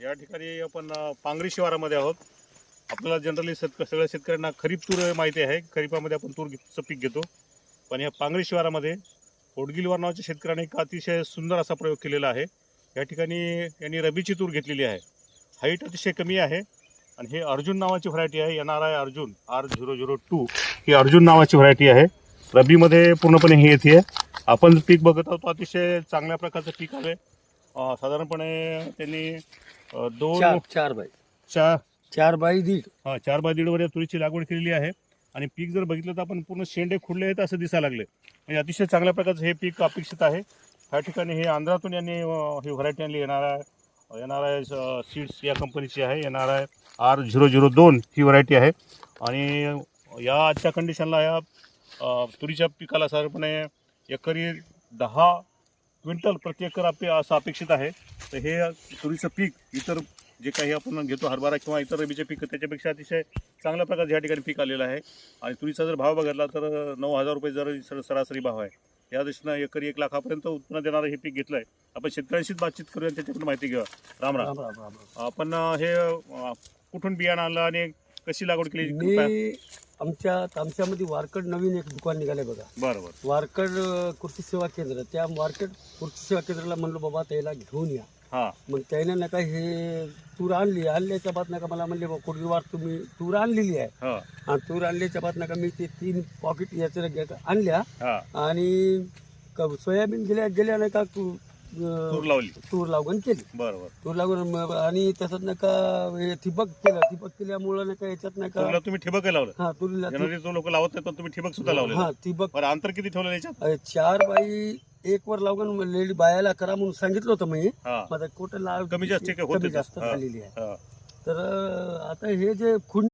या ठिकाणी आपण पांगरी शिवारामध्ये आहोत. आपल्याला जनरली शेतक सगळ्या शेतकऱ्यांना खरीप तूर माहिती आहे. खरीपामध्ये आपण तूरचं पीक घेतो. पण या पांगरी शिवारामध्ये ओडगिलवार नावाच्या शेतकऱ्याने एक अतिशय सुंदर असा प्रयोग केलेला आहे. या ठिकाणी यांनी रबीची तूर घेतलेली आहे. हाईट अतिशय कमी आहे. आणि हे अर्जुन नावाची व्हरायटी आहे. N R I Arjun. R zero zero two ही अर्जुन नावाची व्हरायटी आहे. रबीमध्ये पूर्णपणे हे येते. आपण पीक बघत आहोत. अतिशय चांगल्या प्रकारचं पीक आहे अं, साधारणपणे त्यांनी दोन चार चार बाई. चार. चार बाई दीड. हा चार बाय दीड वर या तुरीची लागवड केलेली आहे. आणि पीक जर बघितलं तर आपण पूर्ण शेंडे खुडले आहेत असं दिसायला लागले. म्हणजे अतिशय चांगल्या प्रकारचं हे पीक अपेक्षित आहे. ह्या ठिकाणी हे आंध्रातून यांनी अं, ही व्हरायटी आणली. येणार आहे येणार आहे सीड्स या कंपनीची आहे. येणार आहे आर झिरो झिरो दोन ही व्हरायटी आहे. आणि या आजच्या कंडिशनला या अं, तुरीच्या पिकाला साधारणपणे एकरी दहा क्विंटल प्रति एकर आपे असं अपेक्षित आहे. तर हे तुरीचं पीक इतर जे काही आपण घेतो हरभरा किंवा इतर रबीचे पीक त्याच्यापेक्षा अतिशय चांगल्या प्रकारचं या ठिकाणी पीक आलेलं आहे. आणि तुरीचा जर भाव बघितला तर नऊ हजार रुपये जर सर- सरासरी भाव आहे. या दृष्टीनं एकरी एक लाखापर्यंत उत्पन्न देणारं हे पीक घेतलं आहे आपण शेतकऱ्यांशीच बातचीत करूया त्याच्याकडून माहिती घेऊया राम राम. आपण हे कुठून बियाणं आणलं आणि कशी लागवड केली? मी आमच्या तामशामध्ये वारकड नवीन एक दुकान निघाले बघा. बरं बरं वारकड अं, कृषी सेवा केंद्र. त्या वारकड कृषी सेवा केंद्राला म्हणलो बाबा त्याला घेऊन या. हां. मग त्याने नका हे तूर आणली. आणल्याच्या बाद नका मला म्हणले बाबा कुडवीवार तुम्ही तूर आणलेली आहे. हां. आणि तूर आणल्याच्या बाद नका मी ते तीन पॉकेट याच्या आणल्या. हां. आणि क- सोयाबीन गेल्या गेल्या नाही का तू तूर लावली. तूर लागवण केली. बरं बरं तूर लागवण म- आणि त्याच्यात नाही का हे ठिबक केलं. ठिबक केल्यामुळं नाही का याच्यात नाही का तुरीला तुम्ही ठिबक लावलं. हा तुरीला जनरली तो लोक लावत नाही पण तुम्ही ठिबक सुद्धा लावलेलं हा ठिबक बरं अंतर किती ठेवलं याच्यात? अं, चार बाई एक वर लागून लेडी बायाला करा म्हणून सांगितलं होतं मी. हां. माझा कुठं लाव कमी जास्त होतं. कमी जास्त. झालेली आहे. हां. तर अं, आता हे जे खुंड